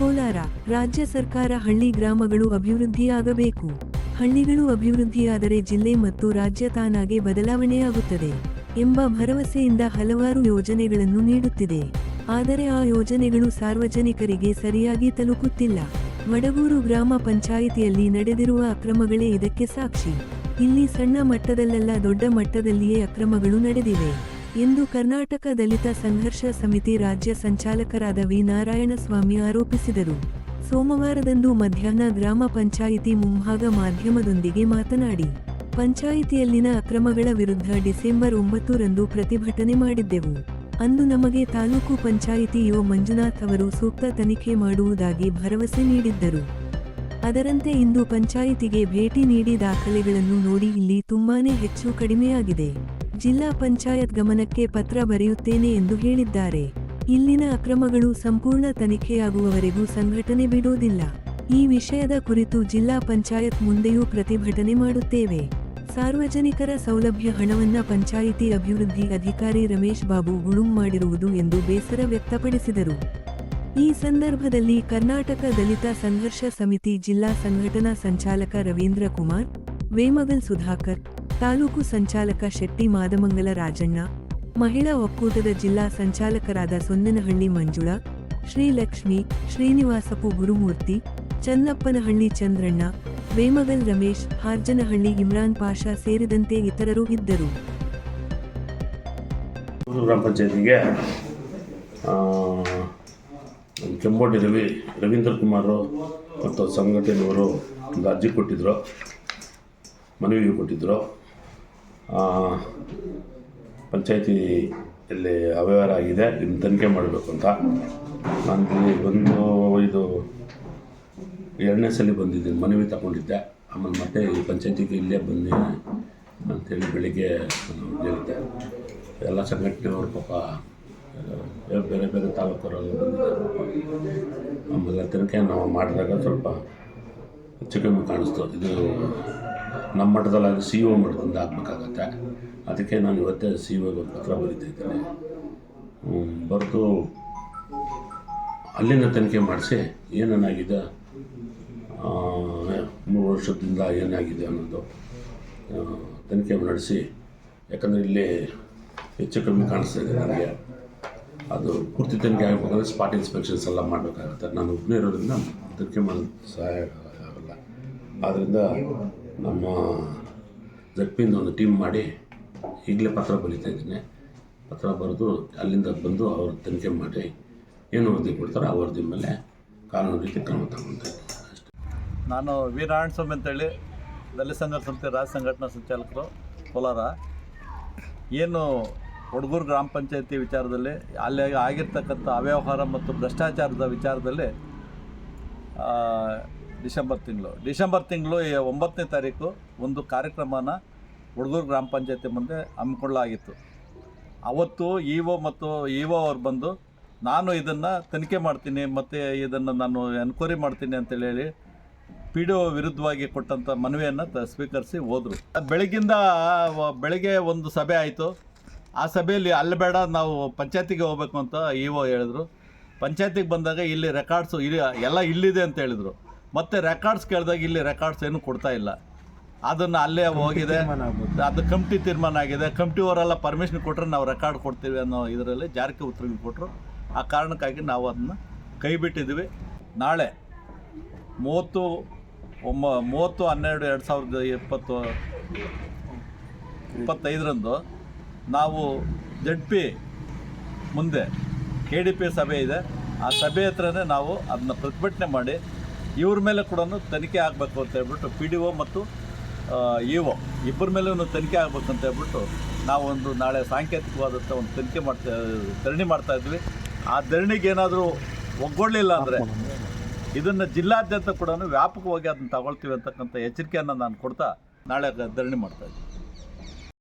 ಕೋಲಾರ, ರಾಜ್ಯ ಸರ್ಕಾರ ಹಳ್ಳಿ ಗ್ರಾಮಗಳು ಅಭಿವೃದ್ಧಿಯಾಗಬೇಕು. ಹಳ್ಳಿಗಳು ಅಭಿವೃದ್ಧಿಯಾದರೆ ಜಿಲ್ಲೆ ಮತ್ತು ರಾಜ್ಯ ತಾನಾಗೆ ಬದಲಾವಣೆಯಾಗುತ್ತದೆ ಎಂಬ ಭರವಸೆಯಿಂದ ಹಲವಾರು ಯೋಜನೆಗಳನ್ನು ನೀಡುತ್ತಿದೆ. ಆದರೆ ಆ ಯೋಜನೆಗಳು ಸಾರ್ವಜನಿಕರಿಗೆ ಸರಿಯಾಗಿ ತಲುಪುತ್ತಿಲ್ಲ ಮಡಗೂರು ಗ್ರಾಮ ಪಂಚಾಯಿತಿಯಲ್ಲಿ ನಡೆದಿರುವ ಅಕ್ರಮಗಳೇ ಇದಕ್ಕೆ ಸಾಕ್ಷಿ. ಇಲ್ಲಿ ಸಣ್ಣ ಮಟ್ಟದಲ್ಲೆಲ್ಲ ದೊಡ್ಡ ಮಟ್ಟದಲ್ಲಿಯೇ ಅಕ್ರಮಗಳು ನಡೆದಿವೆ. ಎಂದು ಕರ್ನಾಟಕ ದಲಿತ ಸಂಘರ್ಷ ಸಮಿತಿ ರಾಜ್ಯ ಸಂಚಾಲಕರಾದ ವಿ ನಾರಾಯಣಸ್ವಾಮಿ ಆರೋಪಿಸಿದರು. ಸೋಮವಾರದಂದು ಮಧ್ಯಾಹ್ನ ಗ್ರಾಮ ಪಂಚಾಯಿತಿ ಮುಂಭಾಗ ಮಾಧ್ಯಮದೊಂದಿಗೆ ಮಾತನಾಡಿ, ಪಂಚಾಯಿತಿಯಲ್ಲಿನ ಅಕ್ರಮಗಳ ವಿರುದ್ಧ ಡಿಸೆಂಬರ್ ಒಂಬತ್ತರಂದು ಪ್ರತಿಭಟನೆ ಮಾಡಿದ್ದೆವು. ಅಂದು ನಮಗೆ ತಾಲೂಕು ಪಂಚಾಯಿತಿ ಯುವ ಮಂಜುನಾಥ್ ಅವರು ಸೂಕ್ತ ತನಿಖೆ ಮಾಡುವುದಾಗಿ ಭರವಸೆ ನೀಡಿದ್ದರು. ಅದರಂತೆ ಇಂದು ಪಂಚಾಯಿತಿಗೆ ಭೇಟಿ ನೀಡಿ ದಾಖಲೆಗಳನ್ನು ನೋಡಿ ಇಲ್ಲಿ ತುಂಬಾನೇ ಹೆಚ್ಚು ಕಡಿಮೆಯಾಗಿದೆ. ಜಿಲ್ಲಾ ಪಂಚಾಯತ್ ಗಮನಕ್ಕೆ ಪತ್ರ ಬರೆಯುತ್ತೇನೆ ಎಂದು ಹೇಳಿದ್ದಾರೆ. ಇಲ್ಲಿನ ಅಕ್ರಮಗಳು ಸಂಪೂರ್ಣ ತನಿಖೆಯಾಗುವವರೆಗೂ ಸಂಘಟನೆ ಬಿಡುವುದಿಲ್ಲ. ಈ ವಿಷಯದ ಕುರಿತು ಜಿಲ್ಲಾ ಪಂಚಾಯತ್ ಮುಂದೆಯೂ ಪ್ರತಿಭಟನೆ ಮಾಡುತ್ತೇವೆ. ಸಾರ್ವಜನಿಕರ ಸೌಲಭ್ಯ ಹಣವನ್ನ ಪಂಚಾಯಿತಿ ಅಭಿವೃದ್ಧಿ ಅಧಿಕಾರಿ ರಮೇಶ್ ಬಾಬು ಗುಳುಂ ಮಾಡಿರುವುದು ಎಂದು ಬೇಸರ ವ್ಯಕ್ತಪಡಿಸಿದರು. ಈ ಸಂದರ್ಭದಲ್ಲಿ ಕರ್ನಾಟಕ ದಲಿತ ಸಂಘರ್ಷ ಸಮಿತಿ ಜಿಲ್ಲಾ ಸಂಘಟನಾ ಸಂಚಾಲಕ ರವೀಂದ್ರ ಕುಮಾರ್, ವೇಮಗಲ್ ಸುಧಾಕರ್ ತಾಲೂಕು ಸಂಚಾಲಕ ಶೆಟ್ಟಿ ಮಾದಮಂಗಲ ರಾಜಣ್ಣ, ಮಹಿಳಾ ಒಕ್ಕೂಟದ ಜಿಲ್ಲಾ ಸಂಚಾಲಕರಾದ ಸೊನ್ನನಹಳ್ಳಿ ಮಂಜುಳಾ, ಶ್ರೀಲಕ್ಷ್ಮಿ, ಶ್ರೀನಿವಾಸಪು ಗುರುಮೂರ್ತಿ, ಚನ್ನಪ್ಪನಹಳ್ಳಿ ಚಂದ್ರಣ್ಣ, ವೇಮಗಲ್ ರಮೇಶ್, ಹಾರ್ಜನಹಳ್ಳಿ ಇಮ್ರಾನ್ ಪಾಷಾ ಸೇರಿದಂತೆ ಇತರರು ಇದ್ದರು. ಗ್ರಾಮ ಪಂಚಾಯತಿಗೆ ಕೆಂಬೋಡಿ ರವಿ, ರವೀಂದ್ರ ಕುಮಾರು ಮತ್ತು ಸಂಘಟನೆಯವರು ಅರ್ಜಿ ಕೊಟ್ಟಿದ್ದರು ಮನವಿ ಕೊಟ್ಟಿದ್ದರು ಪಂಚಾಯತಿಯಲ್ಲಿ ಅವ್ಯವಹಾರ ಆಗಿದೆ ನಿಮ್ಮ ತನಿಖೆ ಮಾಡಬೇಕು ಅಂತ. ನಾನು ಬಂದು ಇದು, ಎರಡನೇ ಸಲ ಬಂದಿದ್ದೀನಿ, ಮನವಿ ತಗೊಂಡಿದ್ದೆ. ಆಮೇಲೆ ಮತ್ತೆ ಈ ಪಂಚಾಯತಿಗೆ ಇಲ್ಲೇ ಬನ್ನಿ ಅಂತೇಳಿ ಬೆಳಿಗ್ಗೆ ಹೇಳಿದ್ದೆ. ಎಲ್ಲ ಸಂಘಟನೆಯವರು ಪಾಪ ಬೇರೆ ಬೇರೆ ತಾಲೂಕವರೆಲ್ಲ ಬಂದಿದ್ದಾರೆ. ಆಮೇಲೆ ತನಿಖೆ ನಾವು ಮಾಡಿದಾಗ ಸ್ವಲ್ಪ ಹೆಚ್ಚು ಕಮ್ಮಿ ಕಾಣಿಸ್ತು. ಇದು ನಮ್ಮ ಮಟ್ಟದಲ್ಲಿ ಸಿ ಒ ಮಟ್ಟದಿಂದ ಆಗಬೇಕಾಗತ್ತೆ. ಅದಕ್ಕೆ ನಾನು ಇವತ್ತೇ ಸಿ ಒಗೆ ಪತ್ರ ಬರೀತಾ ಇದ್ದೀನಿ. ಬರೆದು ಅಲ್ಲಿನ ತನಿಖೆ ಮಾಡಿಸಿ ಏನೇನಾಗಿದೆ ಮೂರು ವರ್ಷದಿಂದ ಏನಾಗಿದೆ ಅನ್ನೋದು ತನಿಖೆ ನಡೆಸಿ ಯಾಕಂದರೆ ಇಲ್ಲಿ ಹೆಚ್ಚು ಕಮ್ಮಿ ಕಾಣಿಸ್ತಾ ಇದೆ ನನಗೆ. ಅದು ಪೂರ್ತಿ ತನಿಖೆ ಆಗಬೇಕಂದ್ರೆ ಸ್ಪಾಟ್ ಇನ್ಸ್ಪೆಕ್ಷನ್ಸ್ ಎಲ್ಲ ಮಾಡಬೇಕಾಗುತ್ತೆ. ನಾನು ಒಬ್ಬನೇ ಇರೋದ್ರಿಂದ ತನಿಖೆ ಮಾಡೋದು ಸಹಾಯ ಆಗಲ್ಲ. ಆದ್ದರಿಂದ ನಮ್ಮ ಜಡ್ಪಿಯಿಂದ ಒಂದು ಟೀಮ್ ಮಾಡಿ ಈಗಲೇ ಪತ್ರ ಬರೀತಾ ಇದ್ದೀನಿ. ಪತ್ರ ಬರೆದು ಅಲ್ಲಿಂದ ಬಂದು ಅವರು ತನಿಖೆ ಮಾಡಿ ಏನು ವರದಿ ಕೊಡ್ತಾರೋ ಆ ವರದಿ ಮೇಲೆ ಕಾನೂನು ರೀತಿ ಕ್ರಮ ತಗೊಳ್ತಾ ಇದ್ದೀನಿ. ಅಷ್ಟೇ. ನಾನು ವೀರಾಯಣ ಸ್ವಾಮಿ ಅಂತೇಳಿ ದಲಿತ ಸಂಘರ್ಷ ಸಂಸ್ಥೆ ರಾಜ್ಯ ಸಂಘಟನಾ ಸಂಚಾಲಕರು ಕೋಲಾರ. ಏನು ಹುಡುಗರು ಗ್ರಾಮ ಪಂಚಾಯತಿ ವಿಚಾರದಲ್ಲಿ ಅಲ್ಲಿ ಆಗಿರ್ತಕ್ಕಂಥ ಅವ್ಯವಹಾರ ಮತ್ತು ಭ್ರಷ್ಟಾಚಾರದ ವಿಚಾರದಲ್ಲಿ ಡಿಸೆಂಬರ್ ತಿಂಗಳು. ಡಿಸೆಂಬರ್ ತಿಂಗಳು ಒಂಬತ್ತನೇ ತಾರೀಕು ಒಂದು ಕಾರ್ಯಕ್ರಮನ ಹುಡುಗೂರು ಗ್ರಾಮ ಪಂಚಾಯತಿ ಮುಂದೆ ಹಮ್ಮಿಕೊಳ್ಳಲಾಗಿತ್ತು ಅವತ್ತು ಇ ಒ ಮತ್ತು ಇ ಒ ಅವ್ರು ಬಂದು, ನಾನು ಇದನ್ನು ತನಿಖೆ ಮಾಡ್ತೀನಿ ಮತ್ತು ಇದನ್ನು ನಾನು ಎನ್ಕ್ವೈರಿ ಮಾಡ್ತೀನಿ ಅಂತೇಳಿ ಪಿ ಡಿ ಒ ವಿರುದ್ಧವಾಗಿ ಕೊಟ್ಟಂಥ ಮನವಿಯನ್ನು ತ, ಸ್ವೀಕರಿಸಿ ಹೋದರು. ಬೆಳಗ್ಗಿಂದ ಬೆಳಗ್ಗೆ ಒಂದು ಸಭೆ ಆಯಿತು. ಆ ಸಭೆಯಲ್ಲಿ ಅಲ್ಲಿ ಬೇಡ, ನಾವು ಪಂಚಾಯತಿಗೆ ಹೋಗ್ಬೇಕು ಅಂತ ಇ ಒ ಹೇಳಿದ್ರು. ಪಂಚಾಯತಿಗೆ ಬಂದಾಗ ಇಲ್ಲಿ ರೆಕಾರ್ಡ್ಸು ಇಲ್ಲಿ ಎಲ್ಲ ಇಲ್ಲಿದೆ ಅಂತ ಹೇಳಿದರು. ಮತ್ತು ರೆಕಾರ್ಡ್ಸ್ ಕೇಳಿದಾಗ ಇಲ್ಲಿ ರೆಕಾರ್ಡ್ಸ್ ಏನು ಕೊಡ್ತಾ ಇಲ್ಲ. ಅದನ್ನು ಅಲ್ಲೇ ಹೋಗಿದೆ. ಅದು ಕಮಿಟಿ ತೀರ್ಮಾನ ಆಗಿದೆ. ಕಮಿಟಿಯವರೆಲ್ಲ ಪರ್ಮಿಷನ್ ಕೊಟ್ಟರೆ ನಾವು ರೆಕಾರ್ಡ್ ಕೊಡ್ತೀವಿ ಅನ್ನೋ ಇದರಲ್ಲಿ ಜಾರಿಗೆ ಉತ್ತರ ಕೊಟ್ಟರು ಆ ಕಾರಣಕ್ಕಾಗಿ ನಾವು ಅದನ್ನು ಕೈ ಬಿಟ್ಟಿದ್ವಿ ನಾಳೆ ಮೂವತ್ತು ಒಂಬ ಮೂವತ್ತು ಹನ್ನೆರಡು ಎರಡು ಸಾವಿರದ ಇಪ್ಪತ್ತು ಇಪ್ಪತ್ತೈದರಂದು ನಾವು ಜಡ್ ಪಿ ಮುಂದೆ ಕೆ ಡಿ ಪಿ ಸಭೆ ಇದೆ. ಆ ಸಭೆ ಹತ್ರನೇ ನಾವು ಅದನ್ನ ಪ್ರತಿಭಟನೆ ಮಾಡಿ ಇವ್ರ ಮೇಲೆ ಕೂಡ ತನಿಖೆ ಆಗಬೇಕು ಅಂತ ಹೇಳ್ಬಿಟ್ಟು ಪಿ ಡಿ ಒ ಮತ್ತು ಇ ಒ ಇಬ್ಬರ ಮೇಲೂ ತನಿಖೆ ಆಗಬೇಕು ಅಂತ ಹೇಳ್ಬಿಟ್ಟು ನಾವು ಒಂದು ನಾಳೆ ಸಾಂಕೇತಿಕವಾದಂಥ ಒಂದು ತನಿಖೆ ಮಾಡ್ತಾ, ಧರಣಿ ಮಾಡ್ತಾ ಇದ್ವಿ. ಆ ಧರಣಿಗೆ ಏನಾದರೂ ಒಗ್ಗೊಳ್ಳಿಲ್ಲ ಅಂದರೆ ಇದನ್ನು ಜಿಲ್ಲಾದ್ಯಂತ ಕೂಡ ವ್ಯಾಪಕವಾಗಿ ಅದನ್ನು ತಗೊಳ್ತೀವಿ ಅಂತಕ್ಕಂಥ ಎಚ್ಚರಿಕೆಯನ್ನು ನಾನು ಕೊಡ್ತಾ ನಾಳೆ ಧರಣಿ ಮಾಡ್ತಾ